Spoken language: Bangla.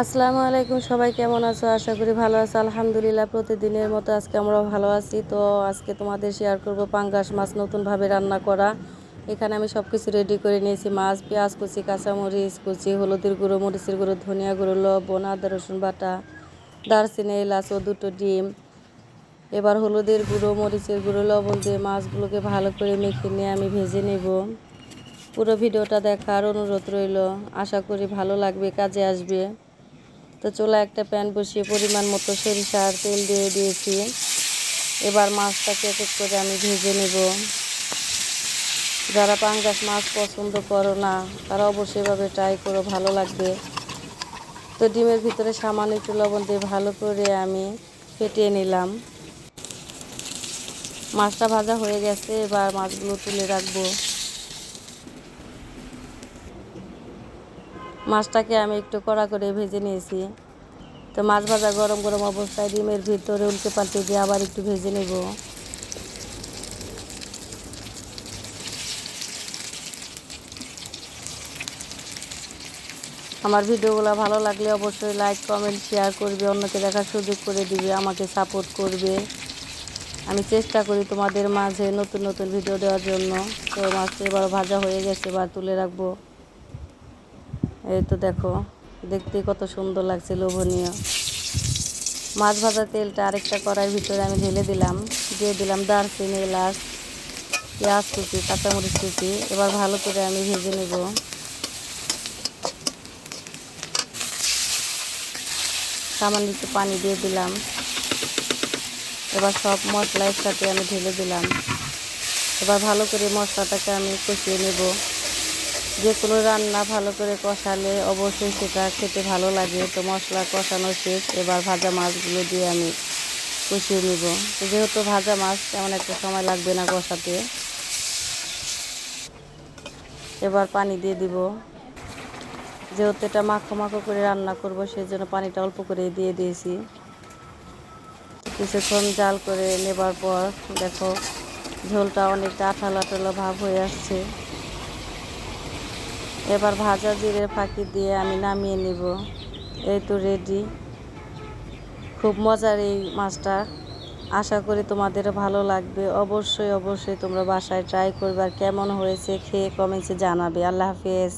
আসসালামু আলাইকুম, সবাই কেমন আছো? আশা করি ভালো আছো। আলহামদুলিল্লাহ, প্রতিদিনের মতো আজকে আমরাও ভালো আছি। তো আজকে তোমাদের শেয়ার করব পাঙ্গাস মাছ নতুনভাবে রান্না করা। এখানে আমি সব কিছু রেডি করে নিয়েছি। মাছ, পেঁয়াজ কুচি, কাঁচামরিচ কুচি, হলুদের গুঁড়ো, মরিচের গুঁড়ো, ধনিয়া গুঁড়ো, লবণ, আদা, রসুন বাটা, দারচিনি, এলাচ ও দুটো ডিম। এবার হলুদের গুঁড়ো, মরিচের গুঁড়ো, লবণ দিয়ে মাছগুলোকে ভালো করে মেখে নিয়ে আমি ভেজে নেব। পুরো ভিডিওটা দেখার অনুরোধ রইল। আশা করি ভালো লাগবে, কাজে আসবে। তো চুলা একটা প্যান বসিয়ে পরিমাণ মতো সরিষা আর তেল দিয়ে দিয়েছি। এবার মাছটাকে এক এক করে আমি ভেজে নেব। যারা পাঙ্গাস মাছ পছন্দ করো না, তারা অবশ্যই এভাবে ট্রাই করো, ভালো লাগবে। তো ডিমের ভিতরে সামান্য একটু লবণ দিয়ে ভালো করে আমি ফেটিয়ে নিলাম। মাছটা ভাজা হয়ে গেছে, এবার মাছগুলো তুলে রাখব। মাছটাকে আমি একটু কড়া করে ভেজে নিয়েছি। তো মাছ ভাজা গরম গরম অবস্থায় ডিমের ভিতরে উল্টে পাল্টে দিয়ে আবার একটু ভেজে নেব। আমার ভিডিওগুলো ভালো লাগলে অবশ্যই লাইক, কমেন্ট, শেয়ার করবে। অন্যকে দেখার সুযোগ করে দিবে, আমাকে সাপোর্ট করবে। আমি চেষ্টা করি তোমাদের মাঝে নতুন নতুন ভিডিও দেওয়ার জন্য। তো মাছটা এবার ভাজা হয়ে গেছে, এবার তুলে রাখব। এই তো দেখো, দেখতে কত সুন্দর লাগছে লোভনীয়। মাছ ভাজা তেলটা আরেকটা কড়াইয়ের ভিতরে আমি ঢেলে দিলাম, দিয়ে দিলাম দারচিনি, এলাচ, পেঁয়াজ কুচি, কাঁচামরিচ কুচি। এবার ভালো করে আমি ভেজে নেব। সামান্য একটু পানি দিয়ে দিলাম। এবার সব মশলা একসাথে আমি ঢেলে দিলাম। এবার ভালো করে মশলাটাকে আমি কষিয়ে নেব। যে কোনো রান্না ভালো করে কষালে অবশ্যই সেটা খেতে ভালো লাগে। তো মশলা কষানো শেষ, এবার ভাজা মাছগুলো দিয়ে আমি কষিয়ে নেব। তো যেহেতু ভাজা মাছ, তেমন একটা সময় লাগবে না কষাতে। এবার পানি দিয়ে দিব। যেহেতু এটা মাখো মাখো করে রান্না করব সেই জন্য পানিটা অল্প করে দিয়ে দিয়েছি। কিছুক্ষণ জাল করে নেবার পর দেখো ঝোলটা অনেকটা আঠালো আঠালো ভাব হয়ে আসছে। এবার ভাজা জিরে ফাঁকি দিয়ে আমি নামিয়ে নিব। এই তো রেডি খুব মজার এই মাছটা। আশা করি তোমাদের ভালো লাগবে। অবশ্যই অবশ্যই তোমরা বাসায় ট্রাই করবে আর কেমন হয়েছে খেয়ে কমেছে জানাবে। আল্লাহ হাফেজ।